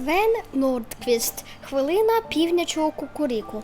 Свен Нордквіст. Хвилина півнячого кукуріку.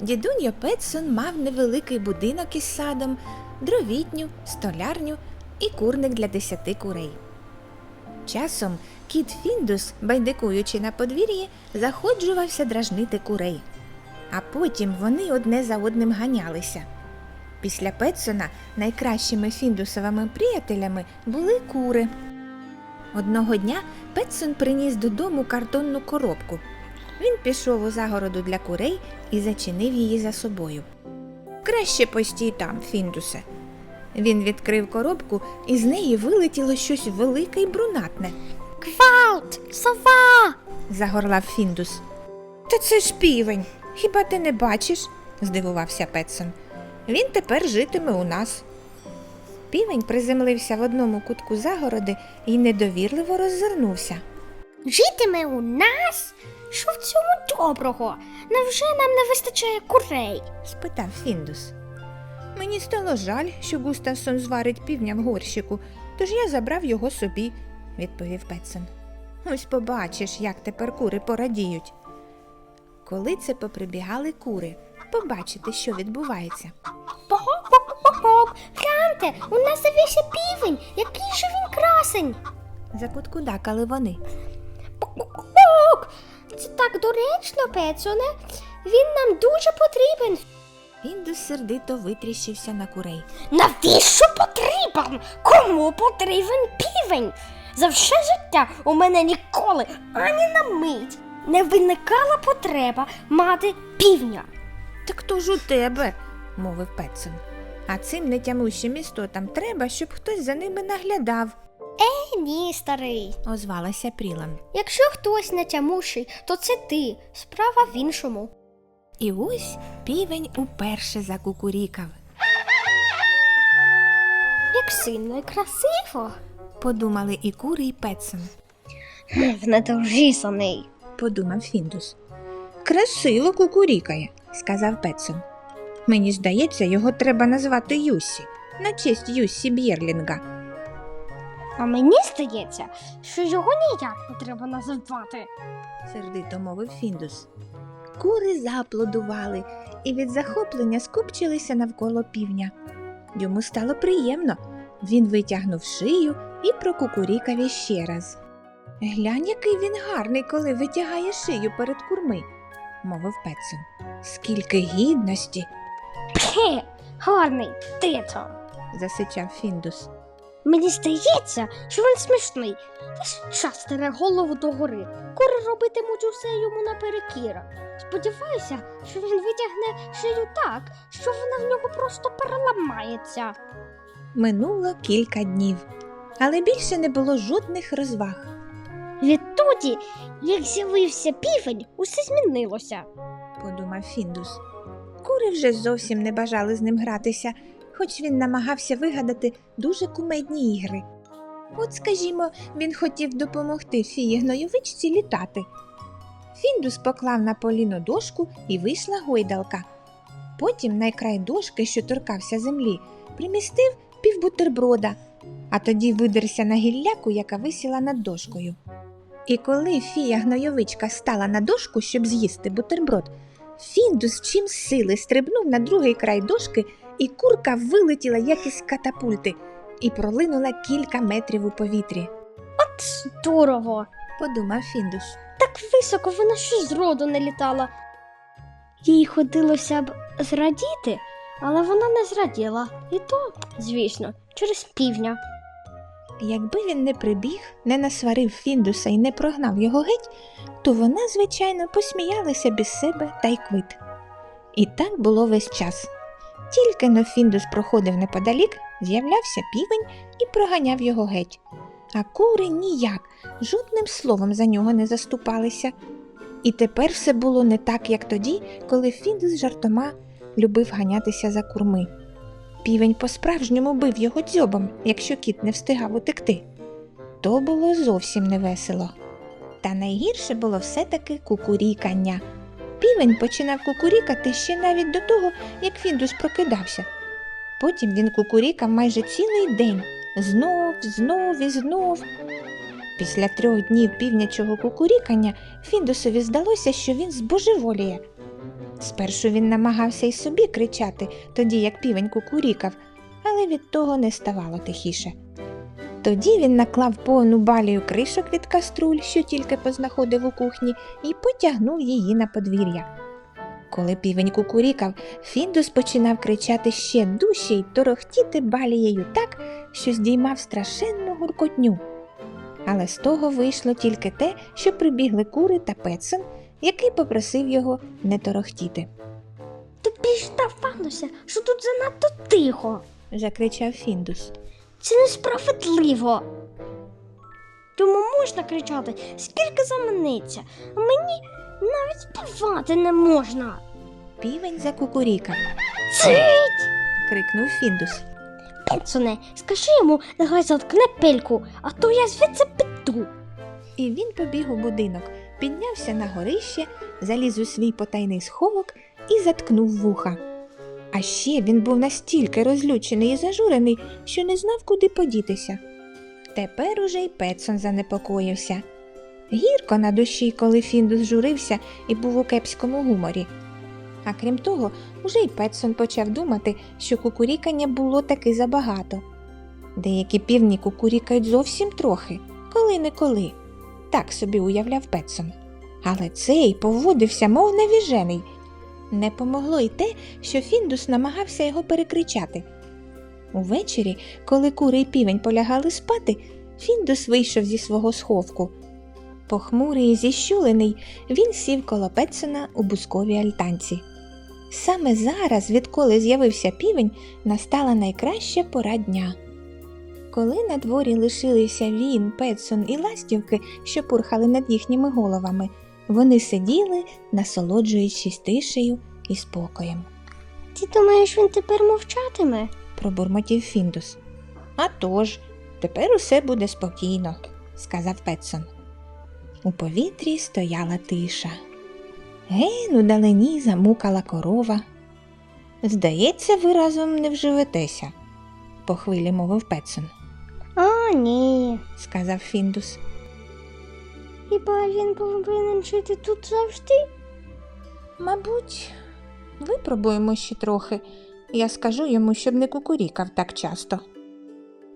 Дідуньо Петсон мав невеликий будинок із садом, дровітню, столярню і курник для десяти курей. Часом кіт Фіндус, байдикуючи на подвір'ї, заходжувався дражнити курей. А потім вони одне за одним ганялися. Після Петсона найкращими фіндусовими приятелями були кури. Одного дня Петсон приніс додому картонну коробку. Він пішов у загороду для курей і зачинив її за собою. Краще постій там, Фіндусе. Він відкрив коробку, і з неї вилетіло щось велике й брунатне, Квалт! Сова! загорлав Фіндус. Та це ж півень. Хіба ти не бачиш? здивувався Петсон. Він тепер житиме у нас. Півень приземлився в одному кутку загороди і недовірливо роззирнувся. Житиме у нас? Що в цьому доброго? Невже нам не вистачає курей? спитав Фіндус. Мені стало жаль, що Густавсон зварить півня в горщику, тож я забрав його собі, відповів Петсон. Ось побачиш, як тепер кури порадіють. Коли це поприбігали кури, побачити, що відбувається. Бок-бок-бок-бок! Гляньте, у нас завівся півень! Який же він красень! Закуткудакали вони. Бок-бок-бок! Це так доречно, Петсоне. Він нам дуже потрібен. Фіндус сердито витріщився на курей. Навіщо потрібен? Кому потрібен півень? За все життя у мене ніколи ані на мить не виникала потреба мати півня. Так то ж у тебе, мовив Петсон. А цим нетямущим істотам треба, щоб хтось за ними наглядав, Е, ні, старий. озвалася Прілан. Якщо хтось не тямущий, то це ти. Справа в іншому. І ось півень уперше закукурікав. Як сильно і красиво. Подумали і кури, і Петсон, Внедовжісаний. подумав Фіндус. Красиво кукурікає, сказав Петсон. Мені здається, його треба назвати Юсі, на честь Юсі Б'єрлінга. А мені здається, що його ніяк не треба називати. сердито мовив Фіндус. Кури зааплодували і від захоплення скупчилися навколо півня. Йому стало приємно. Він витягнув шию і прокукурікав іще раз. Глянь, який він гарний, коли витягає шию перед курми, мовив Петсон. Скільки гідності, Хе, гарний тито. засичав Фіндус. Мені здається, що він смішний. Весь час тере голову догори. Кури робитимуть усе йому наперекір. Сподіваюся, що він витягне шию так, що вона в нього просто переламається. Минуло кілька днів, але більше не було жодних розваг. Відтоді, як з'явився півень, усе змінилося. подумав Фіндус. Кури вже зовсім не бажали з ним гратися, хоч він намагався вигадати дуже кумедні ігри. От, скажімо, він хотів допомогти фії гнойовичці літати. Фіндус поклав на поліно дошку і вийшла гойдалка. Потім на край дошки, що торкався землі, примістив півбутерброда, а тоді видерся на гілляку, яка висіла над дошкою. І коли фія гнойовичка стала на дошку, щоб з'їсти бутерброд, Фіндус чим сили стрибнув на другий край дошки, і курка вилетіла, як із катапульти, і пролинула кілька метрів у повітрі, От здорово! подумав Фіндус. Так високо вона ще зроду не літала. Їй ходилося б зрадіти, але вона не зраділа. І то, звісно, через півня. Якби він не прибіг, не насварив Фіндуса і не прогнав його геть, то вона, звичайно, посміялася без себе та й квит. І так було весь час. Тільки но Фіндус проходив неподалік, з'являвся півень і проганяв його геть. А кури ніяк, жодним словом за нього не заступалися. І тепер все було не так, як тоді, коли Фіндус жартома любив ганятися за курми. Півень по-справжньому бив його дзьобом, якщо кіт не встигав утекти. То було зовсім невесело. Та найгірше було все-таки кукурікання. Півень починав кукурікати ще навіть до того, як Фіндус прокидався. Потім він кукурікав майже цілий день, знов, знов і знов. Після трьох днів півнячого кукурікання Фіндусові здалося, що він збожеволіє. Спершу він намагався й собі кричати, тоді як півень кукурікав, але від того не ставало тихіше. Тоді він наклав повну балію кришок від каструль, що тільки познаходив у кухні, і потягнув її на подвір'я. Коли півень кукурікав, Фіндус починав кричати ще дужче й торохтіти балією так, що здіймав страшенну гуркотню. Але з того вийшло тільки те, що прибігли кури та Петсон, який попросив його не торохтіти. Тобі ж здавалося, що тут занадто тихо. закричав Фіндус. Це несправедливо. Тому можна кричати, скільки заманеться, а мені навіть співати не можна. Півень закукурікав, Цить! крикнув Фіндус. Пенсоне, скажи йому, нехай заткне пельку, а то я звідси піду. І він побіг у будинок, піднявся на горище, заліз у свій потайний сховок і заткнув вуха. А ще він був настільки розлючений і зажурений, що не знав, куди подітися. Тепер уже й Петсон занепокоївся. Гірко на душі, коли Фіндус журився і був у кепському гуморі. А крім того, уже й Петсон почав думати, що кукурікання було таки забагато. Деякі півні кукурікають зовсім трохи, коли-неколи. Так собі уявляв Петсон. Але цей поводився, мов навіжений. Не помогло й те, що Фіндус намагався його перекричати. Увечері, коли кури й півень полягали спати, Фіндус вийшов зі свого сховку. Похмурий і зіщулений, він сів коло Петсона у бусковій альтанці. Саме зараз, відколи з'явився півень, настала найкраща пора дня. Коли на дворі лишилися він, Петсон і ластівки, що пурхали над їхніми головами, вони сиділи, насолоджуючись тишею і спокоєм. Ти думаєш, він тепер мовчатиме? пробурмотів Фіндус. «А тож, тепер усе буде спокійно, сказав Петсон. У повітрі стояла тиша. Ген у далині замукала корова. Здається, ви разом не вживетеся, по хвилі мовив Петсон, А, ні. сказав Фіндус. Хіба він повинен жити тут завжди? Мабуть, випробуємо ще трохи. Я скажу йому, щоб не кукурікав так часто,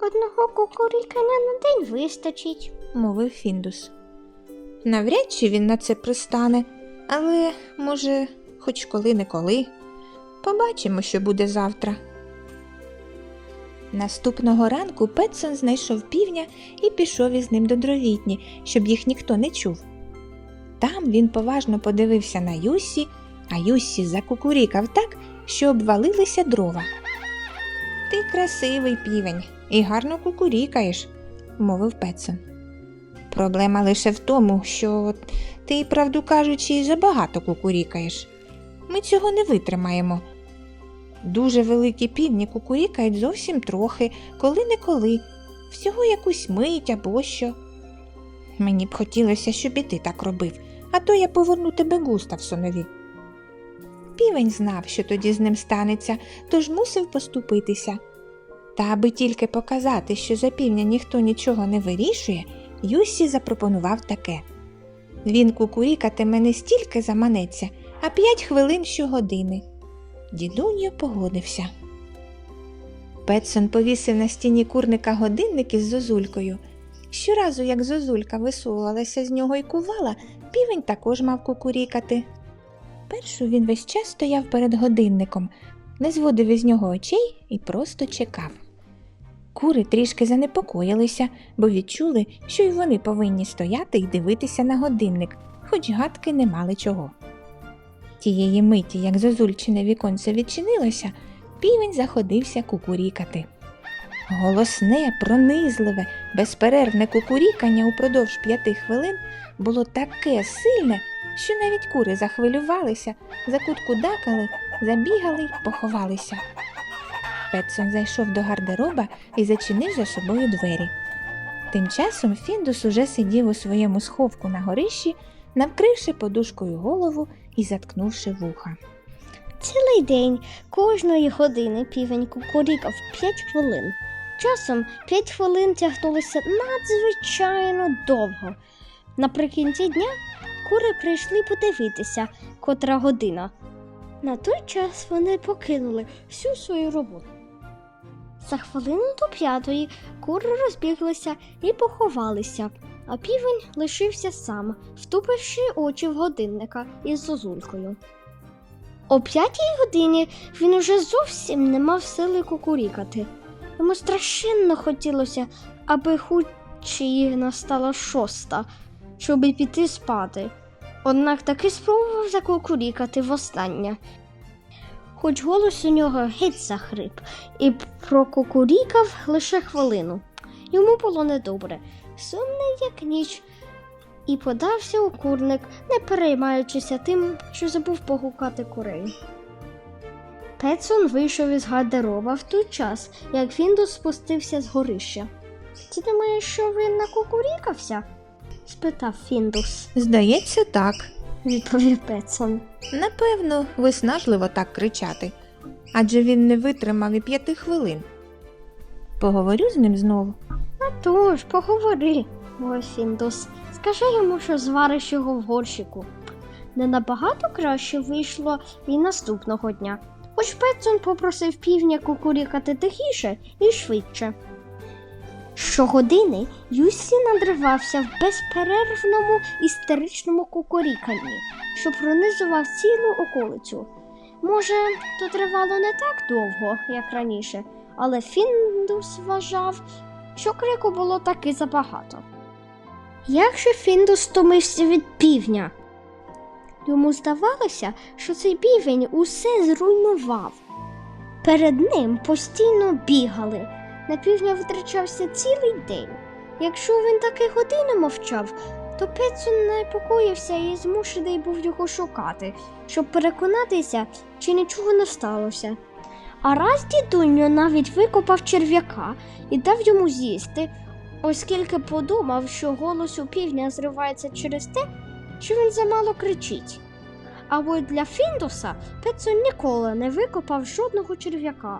Одного кукурікання на день вистачить. мовив Фіндус. Навряд чи він на це пристане, але, може, хоч коли-неколи. Побачимо, що буде завтра. Наступного ранку Петсон знайшов півня і пішов із ним до дровітні, щоб їх ніхто не чув. Там він поважно подивився на Юссі, а Юссі закукурікав так, що обвалилися дрова. Ти красивий півень і гарно кукурікаєш, мовив Петсон. Проблема лише в тому, що ти, правду кажучи, забагато кукурікаєш. Ми цього не витримаємо. Дуже великі півні кукурікають зовсім трохи, коли-неколи, всього якусь мить або що. Мені б хотілося, щоб і ти так робив, а то я поверну тебе Густавсонові. Півень знав, що тоді з ним станеться, тож мусив поступитися. Та аби тільки показати, що за півня ніхто нічого не вирішує, Юссі запропонував таке. Він кукурікатиме не стільки заманеться, а п'ять хвилин щогодини. Дідуньо погодився. Петсон повісив на стіні курника годинник із зозулькою. Щоразу, як зозулька висувалася з нього і кувала, півень також мав кукурікати. Першу він весь час стояв перед годинником, не зводив із нього очей і просто чекав. Кури трішки занепокоїлися, бо відчули, що й вони повинні стояти і дивитися на годинник, хоч гадки не мали чого. Тієї миті, як зозульчине віконце відчинилося, півень заходився кукурікати. Голосне, пронизливе, безперервне кукурікання упродовж п'яти хвилин було таке сильне, що навіть кури захвилювалися, закуткудакали, забігали й поховалися. Петсон зайшов до гардероба і зачинив за собою двері. Тим часом Фіндус уже сидів у своєму сховку на горищі, навкривши подушкою голову і заткнувши вуха. Цілий день кожної години півень кукурікав 5 хвилин. Часом п'ять хвилин тягнулися надзвичайно довго. Наприкінці дня кури прийшли подивитися, котра година. На той час вони покинули всю свою роботу. За хвилину до п'ятої кури розбіглися і поховалися, а півень лишився сам, втупивши очі в годинника із зозулькою. О п'ятій годині він уже зовсім не мав сили кукурікати. Йому страшенно хотілося, аби хучі настала шоста, щоб піти спати. Однак таки спробував закукурікати востаннє. Хоч голос у нього геть захрип, і прокукурікав лише хвилину. Йому було недобре, сумний, як ніч, і подався у курник, не переймаючися тим, що забув погукати курей. Петсон вийшов із гардероба в той час, як Фіндус спустився з горища. Ти думаєш, що він накукурікався? спитав Фіндус, Здається, так. відповів Петсон. Напевно, виснажливо так кричати, адже він не витримав і п'яти хвилин. Поговорю з ним знову. Тож, поговори, мовив Фіндус. Скажи йому, що звариш його в горщику. Не набагато краще вийшло і наступного дня. Хоч Петсон попросив півня кукурікати тихіше і швидше. Щогодини Юсі надривався в безперервному істеричному кукуріканні, що пронизував цілу околицю. Може, то тривало не так довго, як раніше, але Фіндус вважав, що крику було таки забагато. Як же Фіндус стомився від півня? Йому здавалося, що цей півень усе зруйнував. Перед ним постійно бігали. На півня витрачався цілий день. Якщо він таки годину мовчав, то Петсон непокоївся і змушений був його шукати, щоб переконатися, чи нічого не сталося. А раз дідуньо навіть викопав черв'яка і дав йому з'їсти, оскільки подумав, що голос у півня зривається через те, що він замало кричить. Або для Фіндуса Петсон ніколи не викопав жодного черв'яка.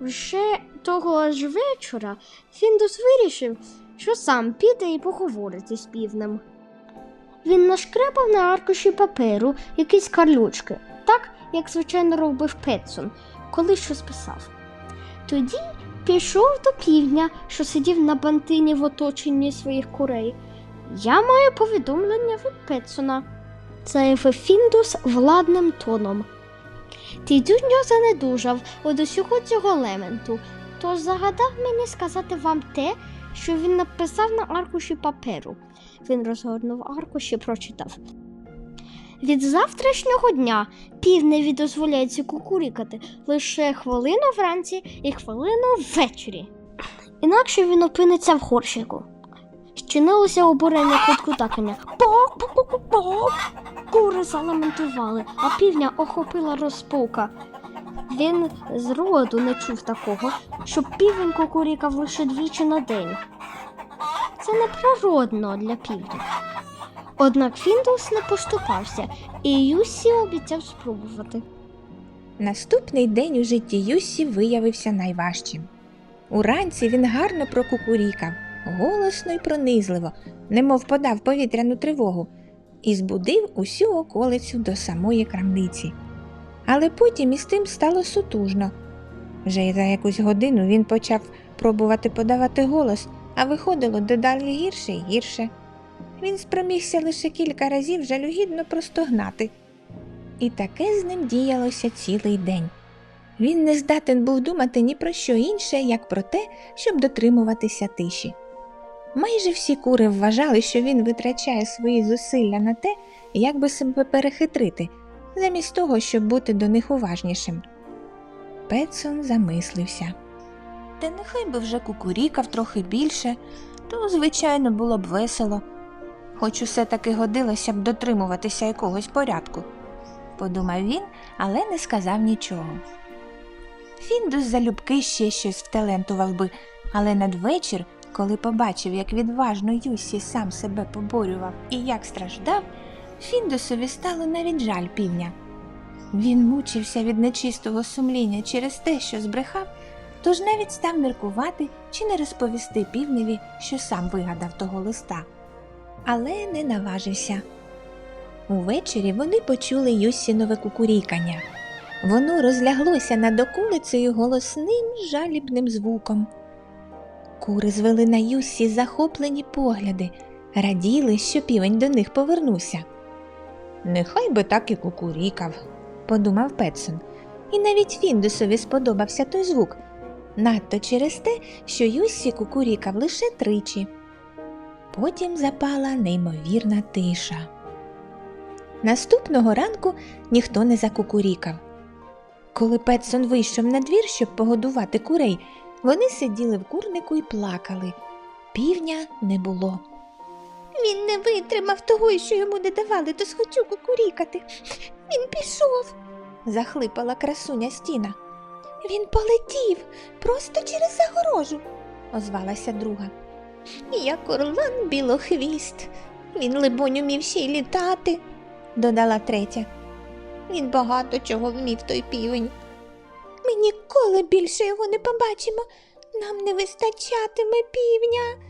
Вже того ж вечора Фіндус вирішив, що сам піде і поговорить з півнем. Він нашкрепав на аркуші паперу якісь карлючки, так як звичайно робив Петсон, коли щось писав. Тоді пішов до півня, що сидів на бантині в оточенні своїх курей. Я маю повідомлення від Петсона, заявив Фіндус владним тоном. Тідюньо занедужав від усього цього лементу, тож загадав мені сказати вам те, що він написав на аркуші паперу. Він розгорнув аркуш і прочитав. Від завтрашнього дня півневі дозволяється кукурікати лише хвилину вранці і хвилину ввечері. Інакше він опиниться в горщику. Щинилося обурення куткутакання. Бок. Кури заламентували, а півня охопила розпука. Він з роду не чув такого, щоб півень кукурікав лише двічі на день. Це неприродно для півня. Однак Фіндус не поступався, і Юсі обіцяв спробувати. Наступний день у житті Юссі виявився найважчим. Уранці він гарно прокукурікав, голосно й пронизливо, немов подав повітряну тривогу, і збудив усю околицю до самої крамниці. Але потім із тим стало сутужно. Вже за якусь годину він почав пробувати подавати голос, а виходило дедалі гірше й гірше. Він спромігся лише кілька разів жалюгідно простогнати. І таке з ним діялося цілий день. Він не здатен був думати ні про що інше, як про те, щоб дотримуватися тиші. Майже всі кури вважали, що він витрачає свої зусилля на те, як би себе перехитрити, замість того, щоб бути до них уважнішим. Петсон замислився. Та нехай би вже кукурікав трохи більше, то, звичайно, було б весело, хоч усе таки годилося б дотримуватися якогось порядку, подумав він, але не сказав нічого. Фіндус залюбки ще щось вталентував би, але надвечір, коли побачив, як відважно Юсі сам себе поборював і як страждав, Фіндусові стало навіть жаль півня. Він мучився від нечистого сумління через те, що збрехав, тож навіть став міркувати, чи не розповісти півневі, що сам вигадав того листа. Але не наважився. Увечері вони почули Юссінове кукурікання. Воно розляглося над околицею голосним жалібним звуком. Кури звели на Юссі захоплені погляди, раділи, що півень до них повернувся. Нехай би так і кукурікав, подумав Петсон. І навіть Фіндусові сподобався той звук, надто через те, що Юссі кукурікав лише тричі. Потім запала неймовірна тиша. Наступного ранку ніхто не закукурікав. Коли Петсон вийшов на двір, щоб погодувати курей, вони сиділи в курнику і плакали. Півня не було. Він не витримав того, що йому не давали, то схотів кукурікати. Він пішов, захлипала красуня стіна. Він полетів просто через загорожу, озвалася друга. Як орлан білохвіст. Він, либонь, умів ще й літати, додала третя. Він багато чого вмів той півень. Ми ніколи більше його не побачимо. Нам не вистачатиме півня.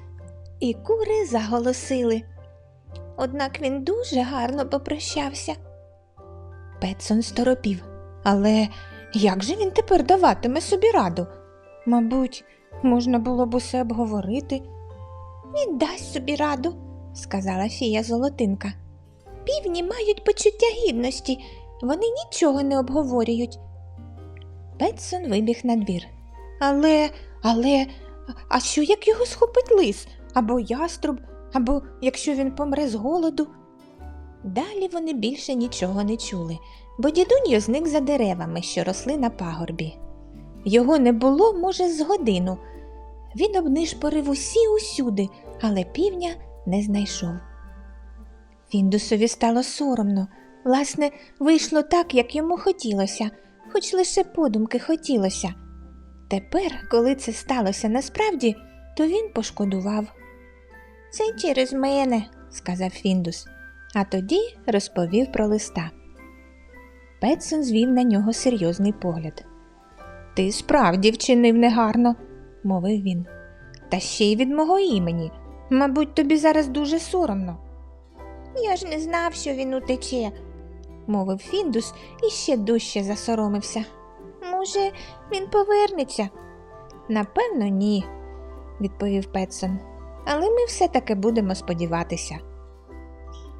І кури заголосили. Однак він дуже гарно попрощався. Петсон сторопів. Але як же він тепер даватиме собі раду? Мабуть, можна було б усе обговорити. Він дасть собі раду, сказала фія Золотинка. Півні мають почуття гідності, вони нічого не обговорюють. Петсон вибіг на двір. Але, але, а що як його схопить лис, або яструб, або якщо він помре з голоду? Далі вони більше нічого не чули, бо дідуньо зник за деревами, що росли на пагорбі. Його не було, може, з годину. Він обнишпорив усі усюди, але півня не знайшов. Фіндусові стало соромно. Власне, вийшло так, як йому хотілося, хоч лише подумки хотілося. Тепер, коли це сталося насправді, то він пошкодував. Це через мене, сказав Фіндус, а тоді розповів про листа. Петсон звів на нього серйозний погляд. Ти справді вчинив негарно, мовив він. Та ще й від мого імені. Мабуть, тобі зараз дуже соромно. Я ж не знав, що він утече, мовив Фіндус і ще дужче засоромився. Може, він повернеться? Напевно, ні, відповів Петсон. Але ми все таки будемо сподіватися.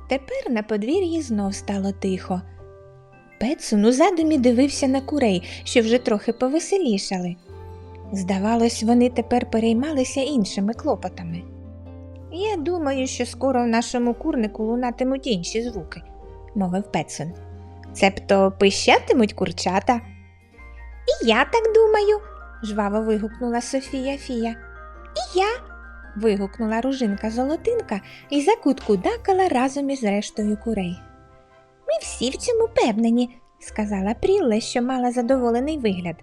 Тепер на подвір'ї знов стало тихо. Петсон у задумі дивився на курей, що вже трохи повеселішали. Здавалось, вони тепер переймалися іншими клопотами. Я думаю, що скоро в нашому курнику лунатимуть інші звуки, мовив Петсон. Цебто пищатимуть курчата. І я так думаю, жваво вигукнула Софія Фія. І я. вигукнула ружинка золотинка і закутку дакала разом із рештою курей. Ми всі в цьому певнені, сказала Прілле, що мала задоволений вигляд.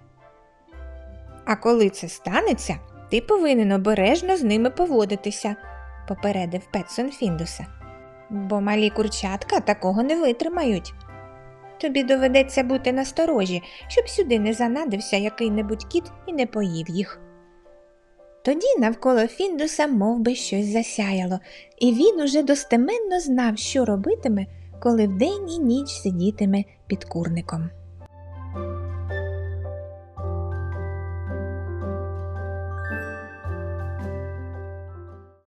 А коли це станеться, ти повинен обережно з ними поводитися, попередив Петсон Фіндуса. Бо малі курчатка такого не витримають. Тобі доведеться бути насторожі, щоб сюди не занадився який-небудь кіт і не поїв їх. Тоді навколо Фіндуса мов би, щось засяяло, і він уже достеменно знав, що робитиме, коли вдень і ніч сидітиме під курником.